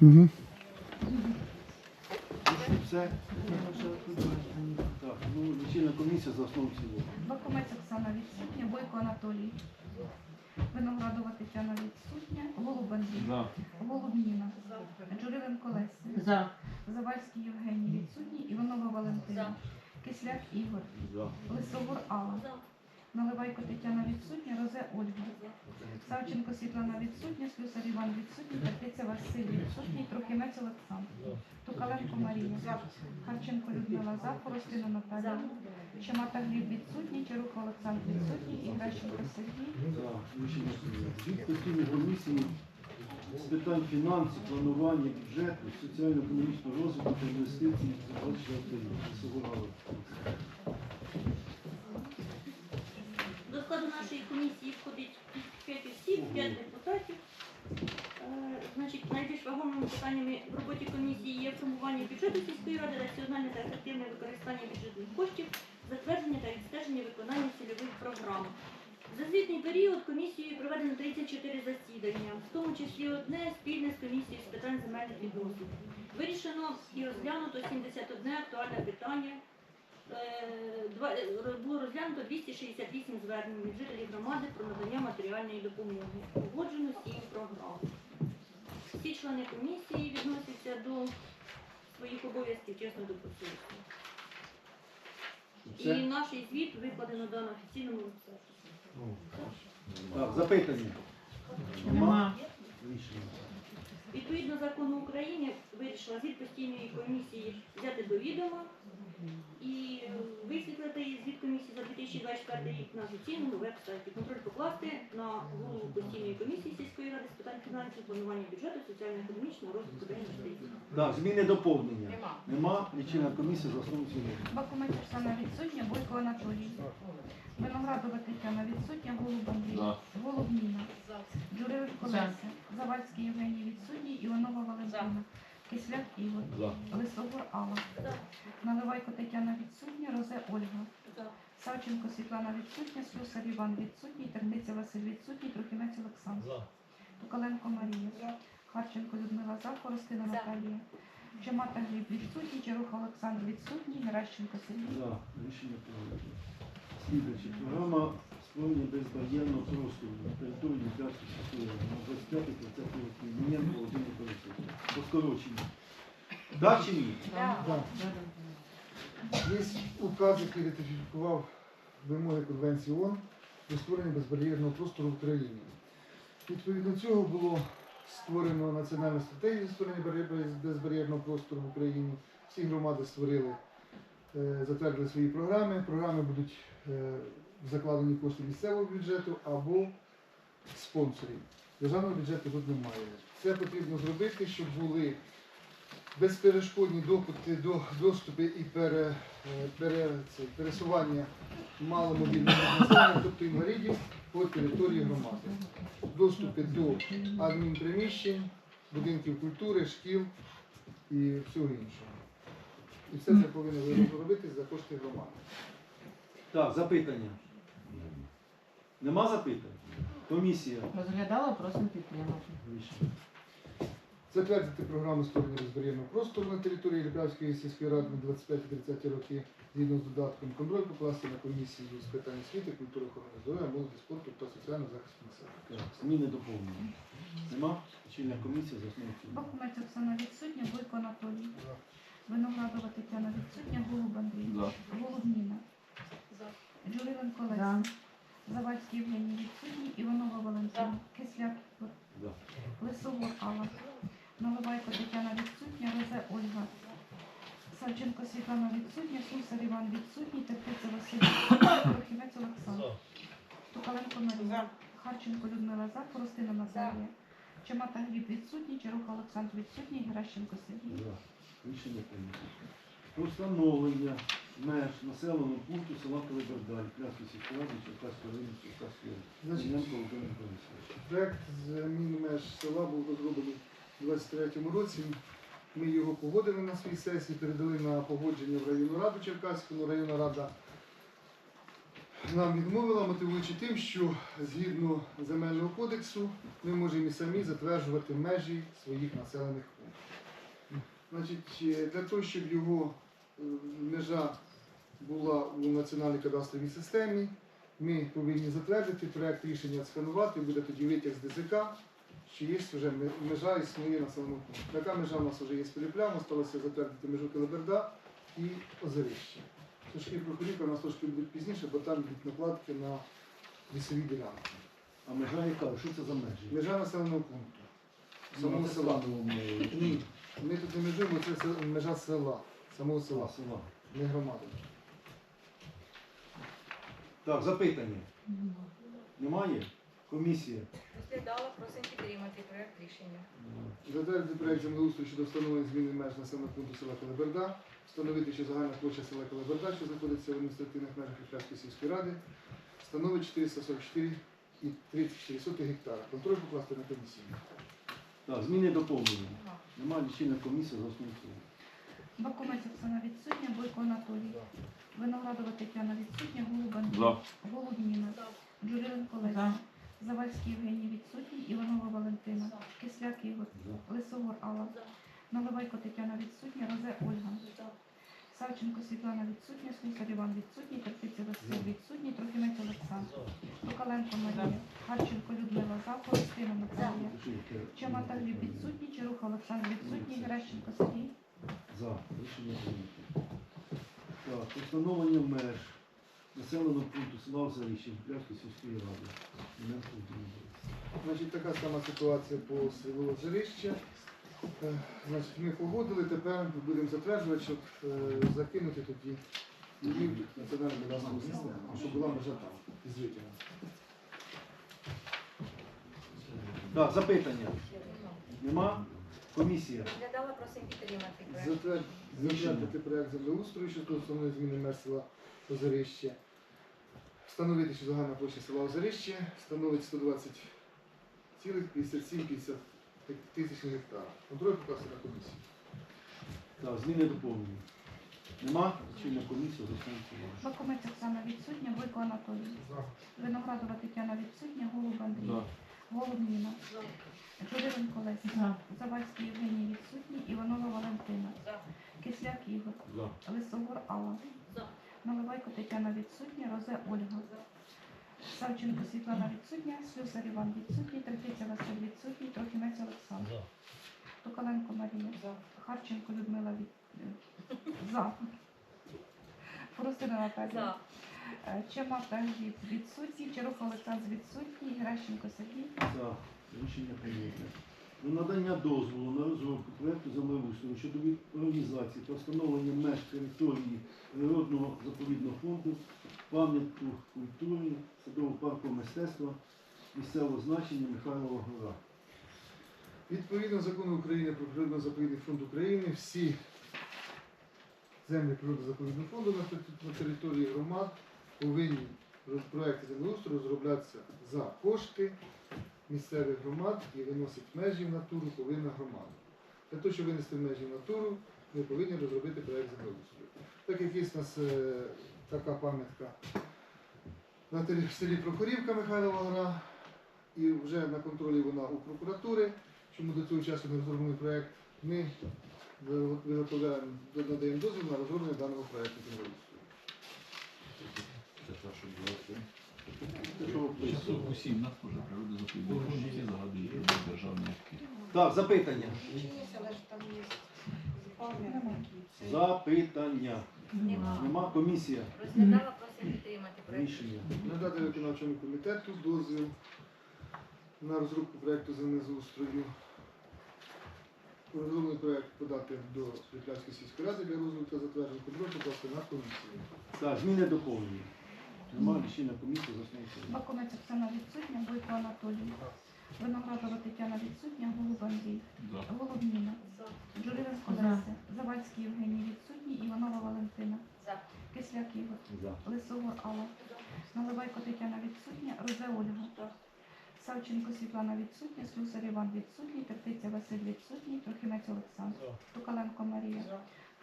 Угу. Все. Так, ну, лічильна комісія за основу в цілому. Бакумець Оксана відсутня, Бойко Анатолій. Виноградова Тетяна відсутня, Голуб Андрій. За. Голуб Ніна. Джуриленко Леся. За. Завальський Євгеній відсутній, Іванова Валентина. Кисляк Ігор. За. Лисогор Алла. Наливайко Тетяна відсутня, Розе Ольга. Савченко Світлана відсутня, Слюсар Іван відсутній, Тертиця Василь відсутній, Трохимець Олександр. Тукаленко Марія. Харченко Людмила За, Коростина Наталія. Чемата Гліб відсутній, Чаруха Олександр відсутній, і Гращенко Сергій. Постійної комісії з питань фінансів, планування, бюджету, соціально-економічного розвитку та інвестицій 24 рік. До нашої комісії входить 5 осіб, 5 депутатів. Е, Значить, найбільш вагомими питаннями в роботі комісії є формування бюджету сільської ради, раціональне та ефективне використання бюджетних коштів, затвердження та відстеження виконання цільових програм. За звітний період комісією проведено 34 засідання, в тому числі одне спільне з комісією з питань земельних відносин. Вирішено і розглянуто 71 актуальне питання. Е, е, було розглянуто 268 звернень від жителів громади про надання матеріальної допомоги. Погоджено 7 програм. Всі члени комісії відносяться до своїх обов'язків чесно добросовісно. І Все? наш звіт викладено да, на офіційному вебсайті. Так, запитання. Нема? Рішення. Закону України вирішила звіт постійної комісії взяти до відома і висвітлити звіт комісії за 2024 рік на офіційному веб-сайті. Контроль покласти на голову постійної комісії сільської ради з питань фінансів, планування бюджету, соціально-економічного розвитку та інвестицій. Так, зміни доповнення. Нема. Лічильна комісія за основу цілому. Бакумець Оксана відсутня, Бойко Анатолій. Виноградова Тетяна відсутня, Голуб Андрій. Голуб Ніна. Джуриленко Леся. Завальський Євгеній відсутній, Іванова Валентина. Кисляк Ігор. Лисогор Алла. Наливайко Тетяна відсутня, Розе Ольга. Савченко Світлана відсутня, Слюсар Іван відсутній, Терниця Василь відсутній, Трохимець Олександр. Тукаленко Марія. Харченко Людмила За, Коростина Наталія. Чемата Гліб відсутній, Чаруха Олександр відсутній, Геращенко Сергій. Рішення прийнято. Слідуючи. Програма створення безбар'єрного простору на території Лікарської сільської на 25 30 років. Міненко Володимир Борисович. По скороченню. Так чи ні? Є указ, який ратифікував вимоги Конвенції ООН про створення безбар'єрного простору в Україні. Відповідно цього було створено національну стратегію створення безбар'єрного простору в Україні. Всі громади створили, е, затвердили свої програми. Програми будуть закладені кошти місцевого бюджету або спонсорів. Державного бюджету тут немає. Це потрібно зробити, щоб були безперешкодні допити до доступи і пере, е, пере, це, пересування маломобільного населення, тобто інвалідів по території громади. Доступи до адмінприміщень, будинків культури, шкіл і всього іншого. І все це повинно робитись за кошти громади. Так, запитання. Нема запитань? Комісія. Розглядала, просимо підтримати. Затвердити програму створення безбар'єрного простору на території Лікарської сільської ради на 25-30 роки згідно з додатком контроль покласти на комісію з питань освіти, культури, охорони здоров'я, молоді, спорту та соціального захисту населення. Зміни доповнення. Нема? Лічильна комісія за основу в цілому. Бакумець Оксана відсутня, Бойко Анатолій. Виноградова Тетяна відсутня, Голуб Андрій. Голуб Ніна. Джуриленко Леся. Завальський Євгеній відсутній, Іванова Валентина. Кисляк. Лисогор Алла. Наливайко Тетяна відсутня, Розе Ольга. Савченко Світлана відсутня, Слюсар Іван відсутній, Тертиця Василь Трохимець Олександр. Тукаленко Марія. Харченко Людмила За, Коростина Наталія. Чемата Гліб відсутній, Чаруха Олександр відсутній, Геращенко Сергій. За. Рішення прийнято. Про встановлення меж населеного пункту села Калибердаль, Кляської сільської ради, Черкаської району, Черкаської Значить, Міненко Володимир Борисович. Проект зміни меж села був розроблений у 23-му році. Ми його погодили на своїй сесії, передали на погодження в районну раду Черкаську. Районна рада нам відмовила, мотивуючи тим, що згідно земельного кодексу ми можемо і самі затверджувати межі своїх населених пунктів. Значить, е, для того, щоб його е, межа була у національній кадастровій системі, ми повинні затвердити проект рішення сканувати, буде тоді витяг з ДЗК, що є вже межа існує населеного пункту. Така межа у нас вже є з Пилиплями, сталося затвердити межу Келеберда і Озерище. Трошки прохорівка у нас трошки будуть пізніше, бо там йдуть накладки на лісові ділянки. А межа яка? Що це за межі? Межа населеного пункту. Самого села. Ні, ми тут не межуємо, це межа села, самого Села, села, села. не громади. Так, запитання. Немає? Комісія. Розглядала, просимо підтримати проект рішення. Затвердити проект землеустрою щодо встановлення зміни меж населеного пункту села Колеберда, встановити, що загальна площа села Колеберда, що знаходиться в адміністративних межах Київської сільської ради, становить 444,34 гектара. Контроль покласти на комісію. Так, зміни доповнення. Немає лічильна комісія за основу. Бакумець Оксана відсутня, Бойко Анатолій. Виноградова Тетяна відсутня, Голуб Андрій. За. Голубніна. Джуріленко Леся. Завальський Євгеній відсутній, Іванова Валентина. Кисляк Ігор. Лисогор Алла. Наливайко Тетяна відсутня, Розе Ольга. Савченко Світлана відсутня, Слюсар Іван відсутній, Карпиця Василь відсутній, Трохимець Олександр. Токаленко Марія. Харченко Людмила За, Холостина Наталія. Чамата Гліб відсутній, Чаруха Олександр відсутній, Геращенко Сергій. За. Рішення прийнято. Так, встановлення меж населеного пункту села Озеріще, Київської сільської ради. Значить, така сама ситуація по селу Озерище. Е, Значить, ми погодили, тепер будемо затверджувати, щоб е, закинути тоді національну кадастрову систему, щоб була межа там, із витягом. Так, запитання. Нема? Комісія. Підтримати проект. Затвер- Затвердити проект землеустрою щодо встановлення зміни меж села Озерище. Встановити, що загальна площа села Озерище становить 120,57 тисяч гектара. Контроль покласти на комісію. Так, зміни доповнення. Нема? Лічильна комісія за основу. Бакумець Оксана відсутня, Бойко Анатолій. Виноградова Тетяна відсутня, Голуб Андрій. За. Журиленко Леся. За. Завальський Євгеній відсутній, Іванова Валентина. За. Кисляк Ігор. За. Лисогор Алла. За. Наливайко Тетяна відсутня, Розе Ольга. Савченко Світлана відсутня, Слюсар Іван відсутній, Третиця Василь відсутній, Трохимець Олександр. Токаленко Марія. Харченко Людмила від... За. Форостина Наталія. За. Е, Чемата відсутній, Чаруха Олександр відсутній, Геращенко Сергій. За. Рішення прийнято. Про надання дозволу на розробку проекту землеустрою щодо організації та встановлення меж території природного заповідного фонду, пам'ятку культури, садового парку мистецтва, місцевого значення Михайлова Гора. Відповідно закону України про природно-заповідний фонд України всі землі природно-заповідного фонду на території громад повинні проекти землеустрою розроблятися за кошти місцевих громад і виносить межі в натуру повинна громада. Для того, щоб винести межі в натуру, ми повинні розробити проект землеустрою. Так як є в нас е, така пам'ятка на селі Прохорівка Михайлова Гора, і вже на контролі вона у прокуратури. Чому до цього часу не розроблений проект? Ми виготовляємо, надаємо дозвіл на розроблення даного проекту землеустрою. Це те, що було це. Це що описує? Усі в нас теж природа заповідний фонд, всі загадують про державні активі. Так, запитання. Запитання. Нема. Нема комісія. Розглядала, просимо підтримати проект. Рішення. Надати виконавчому комітету дозвіл на розробку проекту землеустрою. Розроблений проект подати до Світлянської сільської ради для розгляду та затвердження контролю покласти на комісію. Так, зміни доповнення. Нема лічильна комісія за основу. Бакунець Оксана відсутня, Бойко Анатолій. Виноградова Тетяна відсутня, Голуб Андрій. За. Голубніна. За. Журиленко За. Леся. Завальський Євгеній відсутній, Іванова Валентина. За. Кисляк Ігор. За. Лисогор Алла. Наливайко Тетяна відсутня, Розе Ольга. Савченко Світлана відсутня, Слюсар Іван відсутній, Тертиця Василь відсутній, Трохимець Олександр. Токаленко Марія.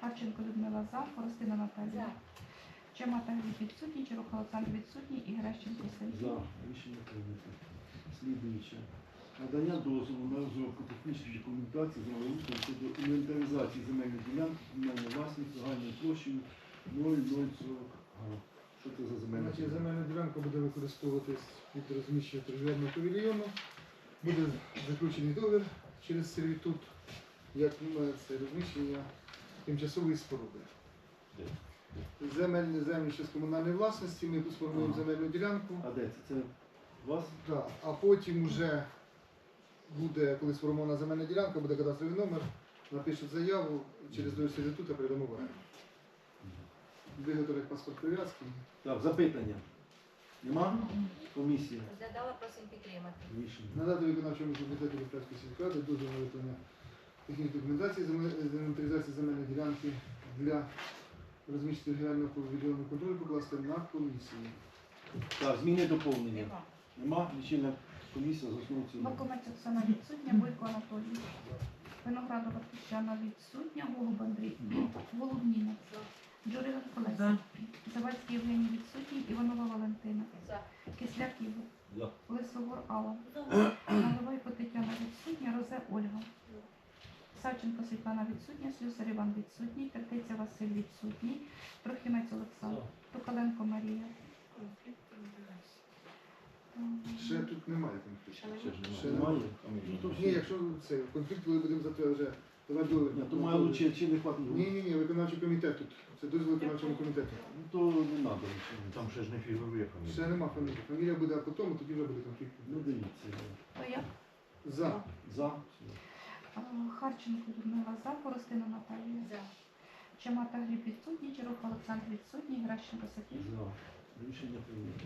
Харченко Людмила За, Форостина Наталія. За. Чемата Гліб відсутній, Чируха Олександр відсутній і Грещенко Сергій. За. Рішення прийнято. Слідуюче. надання дозволу на розробку технічної документації землеустрою щодо інвентаризації земельних ділянок комунальної власності загальною площею 0040 га. Що це за земельна Значить, ділянка? земельна ділянка буде використовуватись під розміщення торгівельного павільйону. Буде заключений договір через сервітут, як це розміщення тимчасової споруди. Земельні землі ще з комунальної власності, ми сформуємо Ага. земельну ділянку. А де це? Це у вас? Да. А потім вже буде, коли сформована земельна ділянка, буде кадастровий номер, напишуть заяву, через договір сервітута передамо в оренду. Виготовлять паспорт прив'язки. Так, запитання. Нема? Комісія. Розглядала, просимо підтримати. Рішення. Надати виконавчому комітету Ліфрацької сільськради дозвіл на виконання технічної документації з інвентаризації земельної ділянки для розміщення регіонального павільйонного контролю покласти на комісію. Так, зміни доповнення. Нема. Нема? Лічильна комісія за основу цілому. Бакумець Оксана відсутня, Бойко Анатолій. Виноградова Тетяна відсутня, Голуб Андрій. Голубніна. Джурина Колеса. За. Завальський Євгеній відсутній, Іванова Валентина. Кисляк Ігор. Лисогор Алла. Наливайко Тетяна відсутня, Розе Ольга. Савченко Світлана відсутня, Слюсар Іван відсутній, Тертиця Василь відсутній, Трохимець Олександр, Токаленко Марія. Ще тут немає конфлікту. Ще немає. Немає? Ну, Ні, якщо це конфлікт, коли будемо затверджувати, давай договір. Ні, то має лучше чи не хватить. Ні, ні, ні, виконавчий комітет тут. Це дозвіл виконавчому комітету. Ну то не треба. Там ще ж не фігурує фамілія. Ще нема фамілії. Фамілія буде а потім, тоді вже буде конфлікт. Ну дивіться. То я За. За. А, Харченко Людмила за, Коростина Наталія. За. Чамата Гліб відсутній, Чирух Олександр відсутній, Гращенко Софія. За. Рішення прийнято.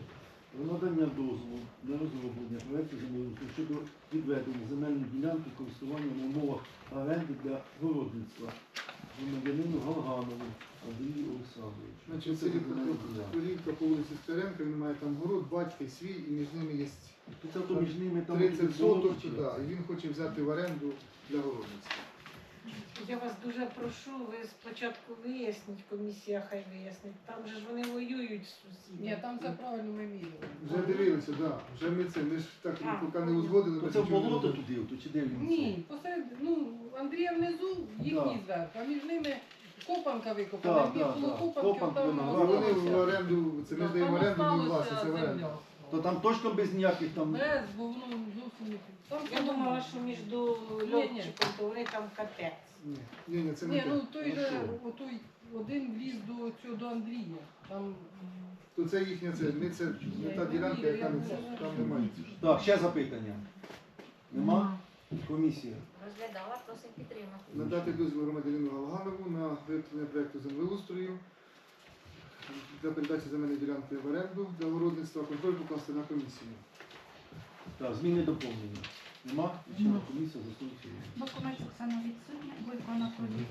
Про надання дозволу на розроблення проекту землеустрою щодо відведення земельної ділянки користування на умовах оренди для городництва громадянину Галганову Андрію Олександровичу. Значить, Це. Корівка по вулиці Стеренка, він має там город, батька і свій, і між ними є Це то між ними там 30 соток, да, і він хоче взяти в оренду для городництва. Я вас дуже прошу, ви спочатку виясніть, комісія хай вияснить. Там же ж вони воюють з сусідами. Ні, там все правильно ми міряли. Вже дивилися, да. Вже ми це, ми ж так А, поки не узгодили. То ми це нічого не болото туди, то чи де він? Ні, посеред, ну, Андрія внизу, їхній Да. зверху, а між ними копанка Так, викопана, так, дві так. було копанки, Копанка, там вона А вони в осталося. оренду, це ми Да, ж даємо там оренду, не осталося власне, це в оренду. То там точно без ніяких там. Без, бо воно зовсім не Я думала, що між льотчиком, то вони там капець. Ні, ні, ні, це не Ні, ну той же, отой один вліз до цього до Андрія. Там То це їхня, це не, це, не та ділянка, яка не там немає. Так, ще запитання. Нема? Комісія. Розглядала, просимо підтримати. Надати дозвіл громадянину Галганову на виготовлення проєкту землеустрою для передачі земельної ділянки в оренду для городництва, контроль покласти на комісію. Так, зміни доповнення. Нема? Лічильна комісія за основу цілому. Бакумець Оксана відсутня, Бойко Анатолій.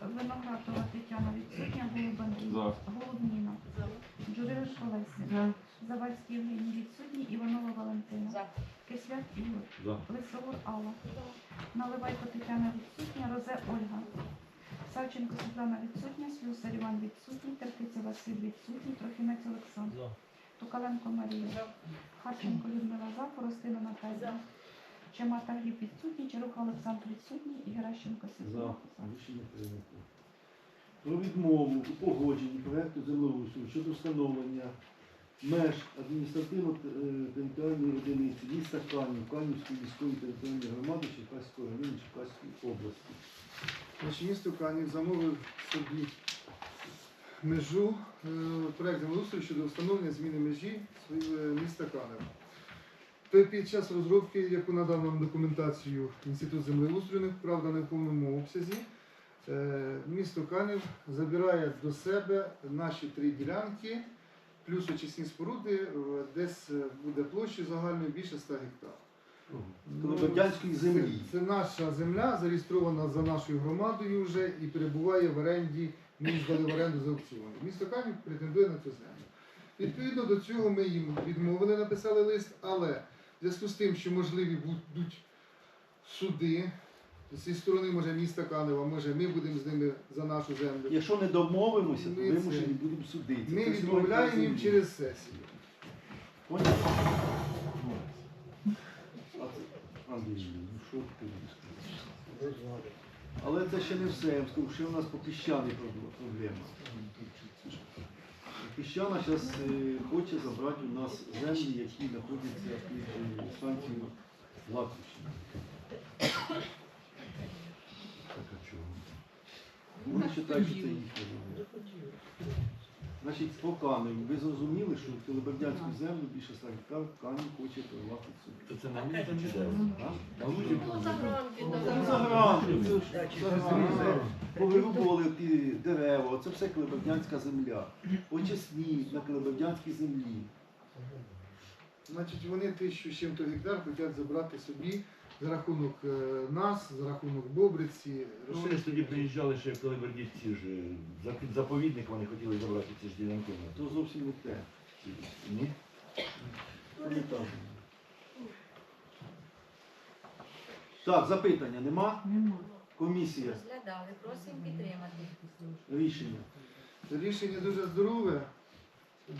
Виноградова Тетяна відсутня, Голуб Андрій. За. Голубніна. Джурина Олеся. За. Завальський Євгеній відсутній, Іванова Валентина. За. Кисляк Ігор. За. Лисогор Алла. Наливайко Тетяна відсутня, Розе Ольга. Савченко Світлана відсутня, Слюсар Іван відсутній, Тертиця Василь відсутній, Трохимець Олександр. Токаленко Марія. Харченко Людмила За, Коростина Наталія. Чамата Гліб відсутній, Чаруха Олександр відсутній і Геращенко За. Світлана. Рішення прийнято. Про відмову у погодженні проекту землеустрою щодо встановлення меж адміністративно-територіальної одиниці міста Канів, Канівської міської територіальної громади Черкаського району Черкаської області. Значить, місто Канів замовив собі межу, е, проект землеустрою щодо встановлення зміни межі е, міста Канева. То під час розробки, яку надав нам документацію Інститут землеустрою, правда, не в повному обсязі, е, місто Канів забирає до себе наші три ділянки, плюс очисні споруди, десь буде площі загальної більше 100 гектарів. Колободянської землі. Це, це наша земля, зареєстрована за нашою громадою вже і перебуває в оренді. Ми її здали в оренду за аукціону. Місто Канів претендує на цю землю. Відповідно до цього ми їм відмовили, написали лист, але в зв'язку з тим, що можливі будуть суди зі сторони може міста Канева, може ми будемо з ними за нашу землю. Якщо не домовимося, то Ми це- вимушені будемо судити. Ми відмовляємо їм через сесію. Поняв? А Андрій, ну що ти? Але це ще не все. Я скажу, що у нас по піщаній проб- проблема. Піщана зараз хоче забрати у нас землі, які знаходяться під е, станцією Латвищини. Вони вважають, що це їхня. Значить, по каменю, ви зрозуміли, що Телебердянську землю більше 40 гектар камінь хоче привати собі. Це на лузі чи де? На лузі Ну, Ну, да. Це загранки, це ж загранки. Повирубували ті дерева, це все Клебердянська земля. Очисні на Клебердянській землі. Значить, вони тисячу з чим-то гектар хочуть забрати собі за рахунок е, нас, за рахунок Бобриці. Ну, вони ж тоді приїжджали ще коли вердівці ж е, за під заповідник вони хотіли забрати ці ж ділянки. То зовсім не те. Ні? То не так. Так, запитання нема? Нема. Комісія. Розглядали, просимо підтримати. Рішення. Рішення дуже здорове,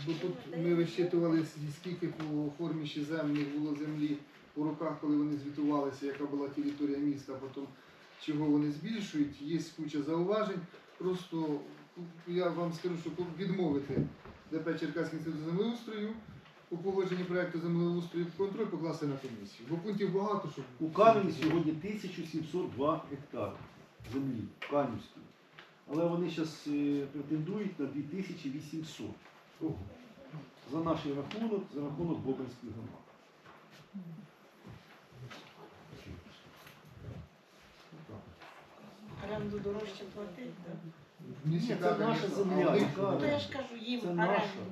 бо тут ми вищитували, скільки по формі ще землі було землі у роках, коли вони звітувалися, яка була територія міста, потім чого вони збільшують. Є куча зауважень. Просто я вам скажу, що відмовити ДП Черкаський інститут землеустрою у погодженні проекту землеустрою контроль покласти на комісію. Бо пунктів багато, щоб У Кам'яні сьогодні 1702 гектари землі в Кам'янській. Але вони зараз претендують на 2800. Ого. За наш рахунок, за рахунок Бобринської громади. Оренду дорожче платить, так? Ні, це наша земля, а Ну я ж кажу, їм Це оренду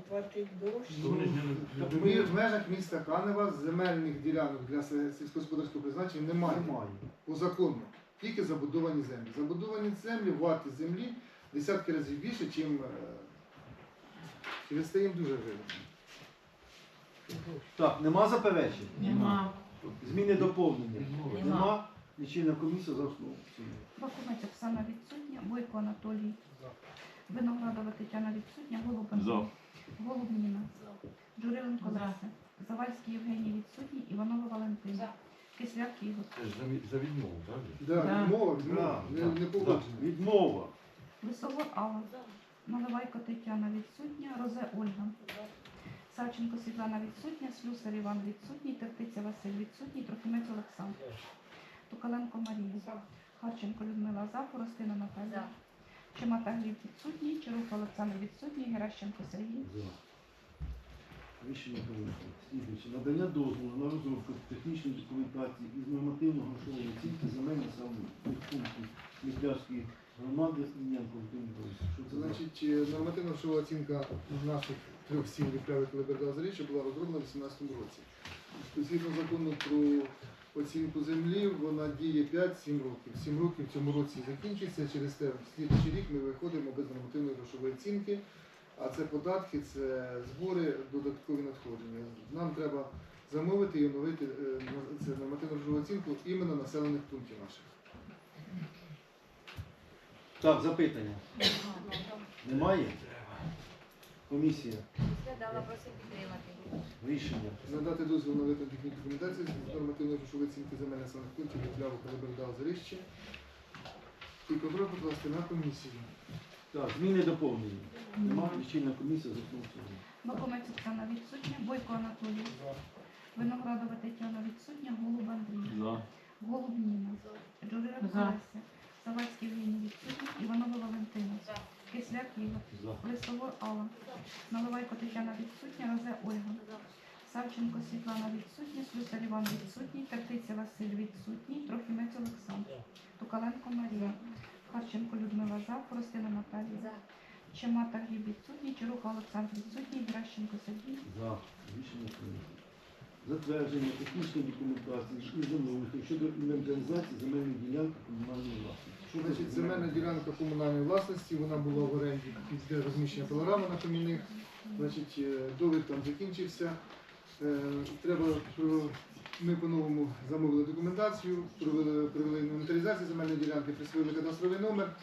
платить дорожче. То не- Ми в межах міста Канева земельних ділянок для се- сільськогосподарського призначення немає. Немає. По закону. Тільки забудовані землі. Забудовані землі, вартість землі десятки разів більше, ніж через це їм дуже вигідно. Так, нема заперечень? Нема. Зміни доповнення? Нема. Лічильна комісія за основу. Бакумець Оксана відсутня, Бойко Анатолій. Виноградова Тетяна відсутня, Голуб За. Голубніна. Джуриленко Леся. Завальський Євгеній відсутній, Іванова Валентина. Кисляк Ігор. Це ж за ві- за відмову, так? же? Да, Да. відмова, відмова, Да, не, да, не да. Відмова. Лисогор Алла. Наливайко Тетяна відсутня, Розе Ольга. Савченко Світлана відсутня, Слюсар Іван відсутній, Тертиця Василь відсутній, Трохимець Олександр. Тукаленко Марія. Харченко Людмила За, Поростина Наталія. Чемата Гліб відсутній, Чарук Олександр відсутній, Геращенко Сергій. За. Рішення прийнято. Слідуюче. Надання дозволу на розробку технічної документації із нормативно-грошової оцінки земель населених пунктів Мітлярської громади Снінянко Володимир Борисович. Що це значить? Значить, е, нормативна грошова оцінка наших трьох сіл Віплявих Леберда Заріччя була розроблена в 2018 році. Згідно закону про оцінку землі, вона діє 5-7 років. 7 років в цьому році закінчиться. Через те в слідчий рік ми виходимо без нормативної грошової оцінки. А це податки, це збори, додаткові надходження. Нам треба замовити і оновити е, це нормативну грошову оцінку іменно населених пунктів наших. Так, запитання. Немає? Комісія. Розглядала, просимо підтримати. Рішення. Надати дозвіл на виконання технічної документації з нормативної грошової оцінки земель населених пунктів Віпляву Калибердал Заріжче. І контроль покласти на комісію. Так, зміни доповнення. Нема лічильна комісія за основу цього. Бакумець Оксана відсутня, Бойко Анатолій. Виноградова Тетяна відсутня, Голуб Андрій. За. Голубніна. Джуриленко За. Леся. Завадський Євгеній відсутній, Іванова Валентина. Кисляк Ігор. За. Лисогор Алла. Наливайко Тетяна відсутня, Розе Ольга. Савченко Світлана відсутня, Слюсар Іван відсутній, Тертиця Василь відсутній, Трохимець Олександр. Тукаленко Марія. Харченко Людмила За, Поростина Наталія. За. Чемата Гліб відсутній, Чаруха Олександр відсутній, Геращенко Сергій. За. Рішення прийнято. Затвердження технічної документації щодо інвентаризації земельних ділянок комунальної власності. Значить, земельна ділянка комунальної власності, вона була в оренді після розміщення пилорами на камінних. Значить, е, договір там закінчився. Е, Треба ми по-новому замовили документацію, провели, провели інвентаризацію земельної ділянки, присвоїли кадастровий номер.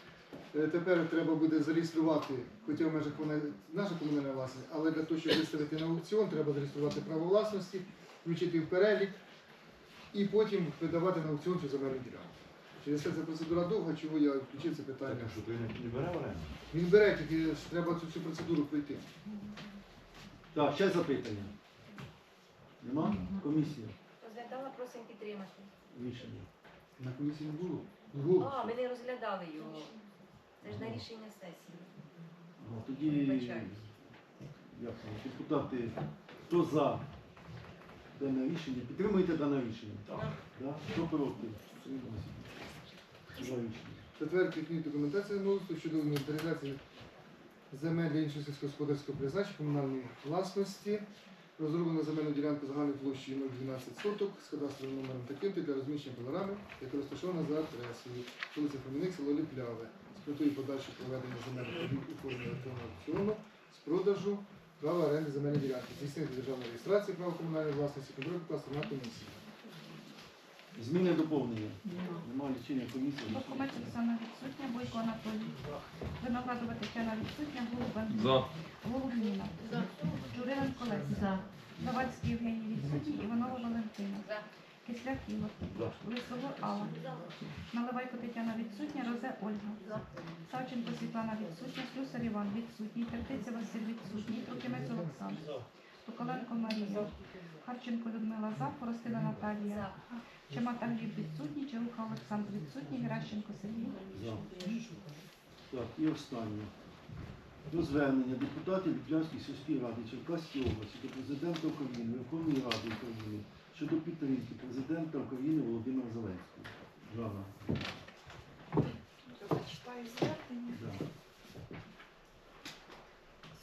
Е, Тепер треба буде зареєструвати, хоча в межах вона наша комунальна власність, але для того, щоб виставити на аукціон, треба зареєструвати право власності, включити в перелік. і потім видавати на аукціон цю земельну ділянку. Через це ця процедура довга, чому я включив це питання. Так, що, той не- не бере оренду? Він бере, тільки ж треба цю всю процедуру пройти. Так, ще запитання. Нема? Комісія. Розглядала, просимо підтримати. Рішення. На комісії не було. Не було. А, ми не розглядали його. Це ж на рішення сесії. Ну, тоді як там, депутати, хто за дане рішення? Підтримуєте дане рішення? Так. Да? Хто проти? Рішення. Затвердити технічну документацію землеустрою щодо інвентаризації земель для іншого сільськогосподарського призначення комунальної власності. Розроблено земельну ділянку загальною площею 012 соток з кадастровим номером таким для розміщення пилорами, яка розташована за адресою вулиця Фоміник, село Ліпляве. З метою подальшого проведення земельних торгів у формі електронного аукціону з продажу права оренди земельної ділянки. Здійснити державну реєстрацію права комунальної власності, контроль покласти на комісії. Зміни доповнення. Немає лічення комісії. Бакумець Оксана відсутня, Бойко Анатолій. Виноградова Тетяна відсутня, Голуб Андрій. За. Голуб Ніна. Журиленко Леся. За. Завадський Євгеній відсутній, Іванова Валентина. За. Кисляк Ігор. За. Лисогор Алла. Наливайко Тетяна відсутня, Розе Ольга. Савченко Світлана відсутня, Слюсар Іван відсутній, Тертиця Василь відсутній, Трохимець Олександр. Соколенко Марія. Харченко Людмила За, Форостина Наталія. Чемата Гліб відсутній, Челуха Олександр відсутній, Геращенко Сергій. Так, і останнє. До звернення депутатів Ліплянської сільської ради Черкаської області до президента України, Верховної Ради України щодо підтримки президента України Володимира Зеленського. Жана. Зачитаю звернення. Да.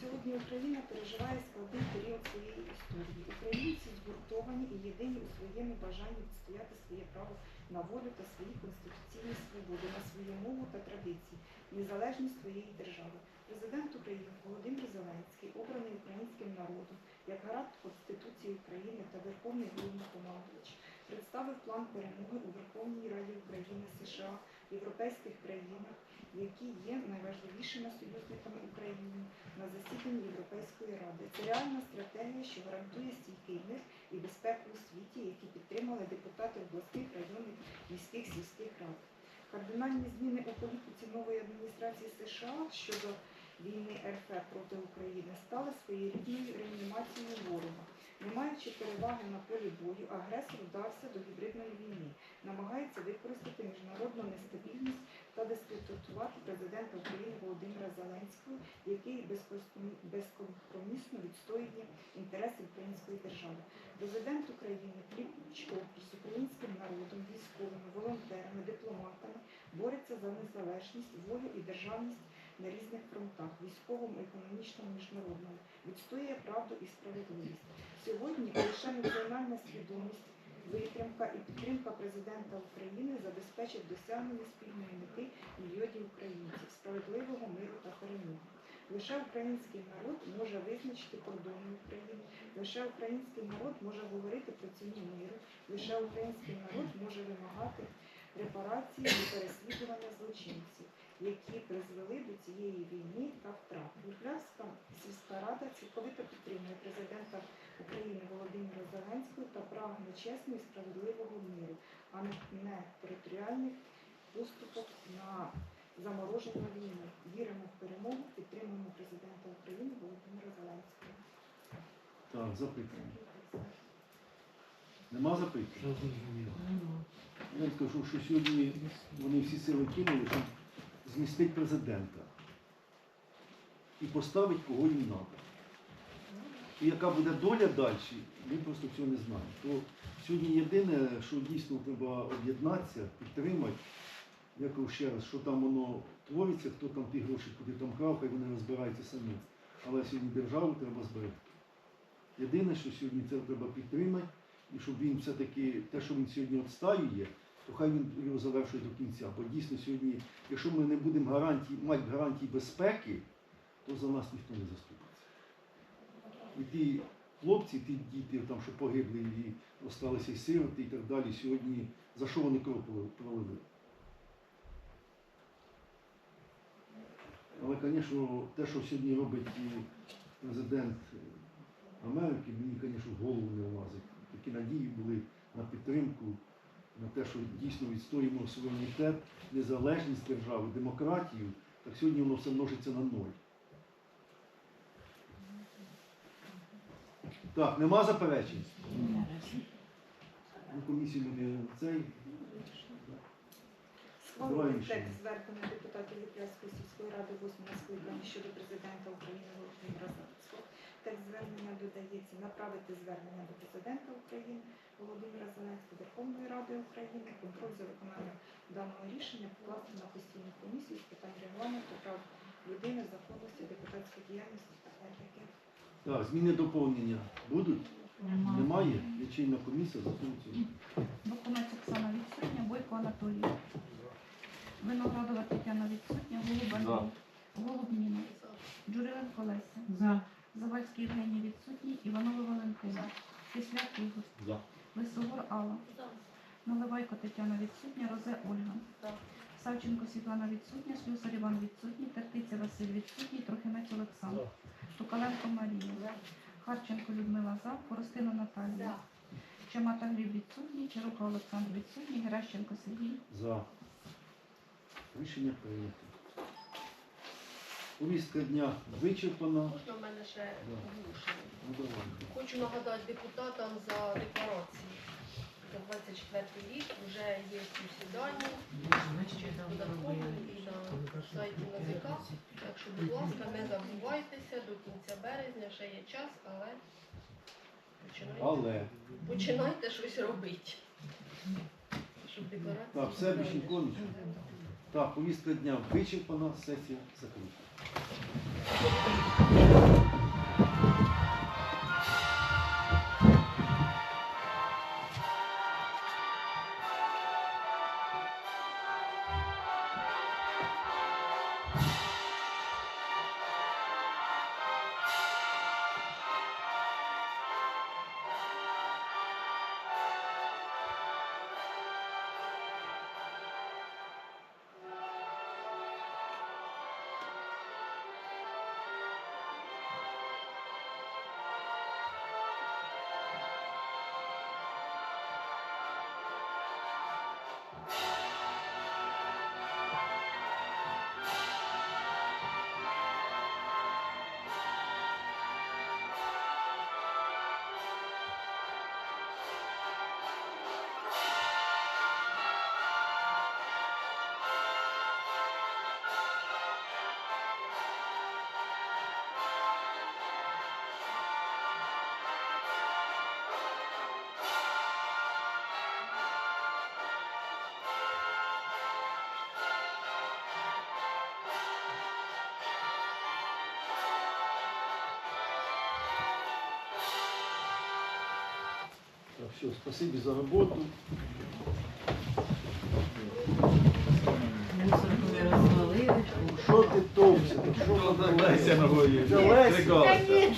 Сьогодні Україна переживає складний період своєї історії. Українці згуртовані і єдині у своєму бажанні відстояти своє право на волю та свої конституційні свободи, на свою мову та традиції, незалежність своєї держави. Президент України Володимир Зеленський, обраний українським народом як гарант Конституції України та Верховний Головнокомандувач, представив план перемоги у Верховній Раді України, США, європейських країнах, які є найважливішими союзниками України на засіданні Європейської ради. Це реальна стратегія, що гарантує стійкий мир і безпеку у світі, які підтримали депутати обласних, районних, міських, сільських рад. Кардинальні зміни у політиці нової адміністрації США щодо війни РФ проти України стали своєрідною реанімацією ворога. Не маючи переваги на полі бою, агресор вдався до гібридної війни, намагається використати міжнародну нестабільність та дискредитувати президента України Володимира Зеленського, який безкомпромісно відстоює інтереси української держави. Президент України пліч опліч з українським народом, військовими, волонтерами, дипломатами бореться за незалежність, волю і державність на різних фронтах військовому, економічному, міжнародному, відстоює правду і справедливість. Сьогодні лише національна свідомість, витримка і підтримка президента України забезпечить досягнення спільної мети мільйонів українців, справедливого миру та перемоги. Лише український народ може визначити кордони України, лише український народ може говорити про ціну миру, лише український народ може вимагати репарації і переслідування злочинців, які призвели до цієї війни та втрат. Ліплявська сільська рада цілковито підтримує президента України Володимира Зеленського та прагне чесного і справедливого миру, а не не територіальних поступок на замороження війни. Віримо в перемогу, підтримуємо президента України Володимира Зеленського. Так, запитання. Нема запитань? Я скажу, що сьогодні вони всі сили кинули, щоб змістити президента і поставити кого їм треба. І яка буде доля далі, ми просто цього не знаємо. То сьогодні єдине, що дійсно треба об'єднатися, підтримати. Я кажу ще раз, що там воно твориться, хто там ті гроші куди там крав, хай вони розбираються самі. Але сьогодні державу треба зберегти. Єдине, що сьогодні це треба підтримати, і щоб він все-таки те, що він сьогодні відстаює, то хай він його завершує до кінця. Бо дійсно сьогодні, якщо ми не будемо гарантії, мати гарантії безпеки, то за нас ніхто не заступиться. І ті хлопці, ті діти, там, що погибли і залишилися і сироти і так далі, сьогодні за що вони кров пролили? Але, звісно, те, що сьогодні робить президент Америки, мені, звісно, в голову не влазить. Такі надії були на підтримку, на те, що дійсно відстоїмо суверенітет, незалежність держави, демократію, так сьогодні воно все множиться на ноль. Так, нема заперечень? Ну, комісію не цей. Схвалити текст звернення депутатів Ліп'янської сільської ради 8 скликання щодо президента України Володимира Зеленського. Текст звернення додається направити звернення до президента України Володимира Зеленського Верховної Ради України. Контроль за виконанням даного рішення покласти на постійну комісію з питань регламенту прав людини, законності, депутатської діяльності та етики. Так, зміни доповнення будуть? Немає? Лічильна комісія за функцію. Бакунець Оксана відсутня, Бойко Анатолій. Виноградова Тетяна відсутня, Голуб Андрій. Голуб Ніна. Джуриленко Леся. За. Завальський Євгеній відсутній, Іванова Валентина. Кисляк Ігор. За. Лисогор Алла. Наливайко Тетяна відсутня, Розе Ольга. Савченко Світлана відсутня, Слюсар Іван відсутній, Тертиця Василь відсутній, Трохимець Олександр. Тукаленко Марія. Харченко Людмила За, Коростина Наталія. Чамата Гліб відсутній, Чарука Олександр відсутній, Геращенко Сергій. За. Рішення прийнято. Повістка дня вичерпана. Можна в мене ще Да. Ну, давай. Хочу нагадати депутатам за декларації. За 24 рік вже є всі дані податкові і на сайті НАЗК. Так що, будь ласка, не забувайтеся до кінця березня, ще є час, але починайте, Але. починайте щось робити. Щоб декларації. Так, все. Так, повістка дня вичерпана, сесія закрита. Все, спасибо за роботу. Що ти товся? Що Леся ногою. Прикалася.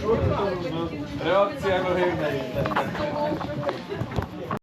Що ти там? Реакція ноги.